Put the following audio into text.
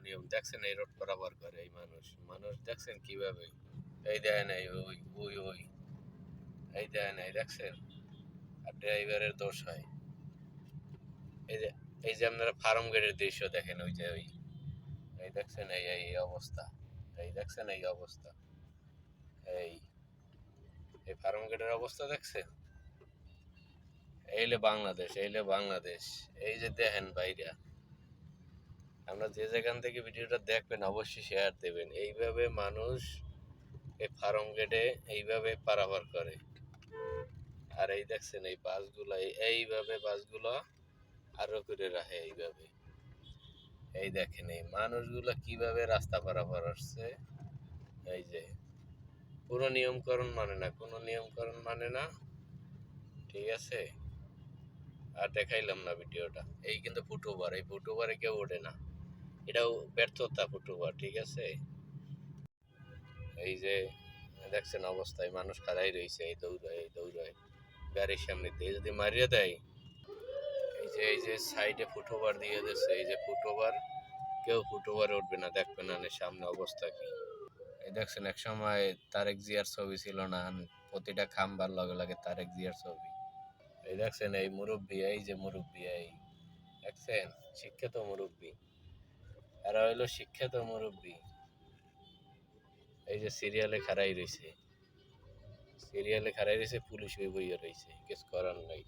অনিয়ম দেখছেন এই রোড বরাবর করে এই মানুষ। মানুষ দেখছেন কীভাবে? এই দেয় নাই, ওই ওই ওই। এই দেয় নাই, দেখছেন? আর ড্রাইভারের দোষ হয়। এই যে এই যে আপনারা ফার্ম গেটের দৃশ্য দেখেন, ওই যে, ওই। এই দেখছেন, এই এই অবস্থা। এই দেখছেন, এই অবস্থা। এই এই ফার্ম গেটের অবস্থা দেখছেন? এইলে বাংলাদেশ এইলে বাংলাদেশ। এই যে দেখেন বাইরা আমরা যে যেখান থেকে ভিডিওটা দেখবেন, অবশ্যই শেয়ার দেবেন। এইভাবে মানুষ এই ফার্ম গেটে এইভাবে পারাপার করে। আর এই দেখছেন, এই বাসগুলো, এই- এইভাবে বাসগুলো আরও করে রাখে এইভাবে। এই দেখেন, এই মানুষগুলো কীভাবে রাস্তা পারাপার আসছে। এই যে, কোনো নিয়মকরণ মানে না, কোনো নিয়মকরণ মানে না, ঠিক আছে? আর দেখাইলাম না ভিডিওটা। এই কিন্তু ফুটওভার, এই ফুটওভারে কেউ ওঠে না। এটাও ব্যর্থতা ফুটওভার ঠিক আছে? এই যে, দেখছেন অবস্থায় মানুষ খাড়াই রয়েছে এই দৌড়ায় এই দৌড়ায় গাড়ির সামনে দিয়ে যদি মারিয়ে দেয়, এই যে এই যে সাইডে ফুটওভার দিয়ে দিচ্ছে এই যে ফুটওভার, কেউ ফুটওভারে উঠবে না, দেখবে না সামনে অবস্থা কি। এই দেখছেন, এক সময় তারেক জিয়ার ছবি ছিল না, প্রতিটা খাম্বার লগে লাগে তারেক জিয়ার ছবি। এই দেখছেন, এই মুরব্বী, এই যে মুরব্বী, এই। দেখছেন? শিক্ষিত মুরব্বী। এরা হইল শিক্ষিত মুরব্বী। এই যে সিরিয়ালে খাড়াই রয়েছে সিরিয়ালে খাড়াই রয়েছে পুলিশ হয়ে বইয়ে রয়েছে কিছু করার নাই।